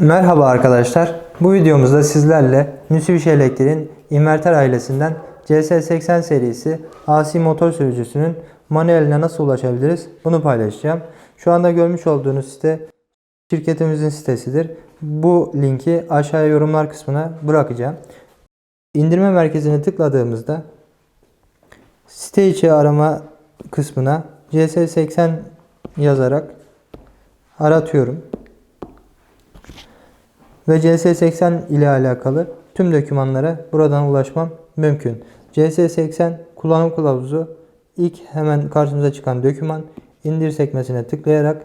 Merhaba arkadaşlar. Bu videomuzda sizlerle Mitsubishi Elektrik'in inverter ailesinden CS80 serisi AC motor sürücüsünün manueline nasıl ulaşabiliriz bunu paylaşacağım. Şu anda görmüş olduğunuz site şirketimizin sitesidir. Bu linki aşağıya yorumlar kısmına bırakacağım. İndirme merkezine tıkladığımızda site içi arama kısmına CS80 yazarak aratıyorum ve CS80 ile alakalı tüm dokümanlara buradan ulaşmam mümkün. CS80 kullanım kılavuzu ilk hemen karşımıza çıkan doküman indir sekmesine tıklayarak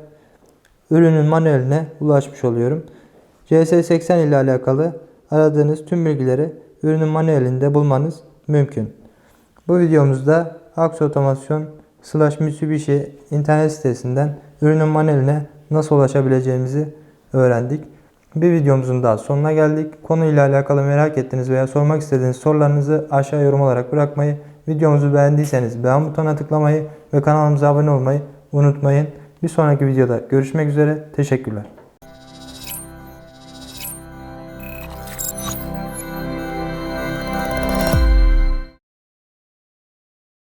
ürünün manueline ulaşmış oluyorum. CS80 ile alakalı aradığınız tüm bilgileri ürünün manuelinde bulmanız mümkün. Bu videomuzda Aksu Otomasyon slash Mitsubishi internet sitesinden ürünün manueline nasıl ulaşabileceğimizi öğrendik. Bir videomuzun daha sonuna geldik. Konuyla alakalı merak ettiğiniz veya sormak istediğiniz sorularınızı aşağı yorum olarak bırakmayı, videomuzu beğendiyseniz beğen butonuna tıklamayı ve kanalımıza abone olmayı unutmayın. Bir sonraki videoda görüşmek üzere. Teşekkürler.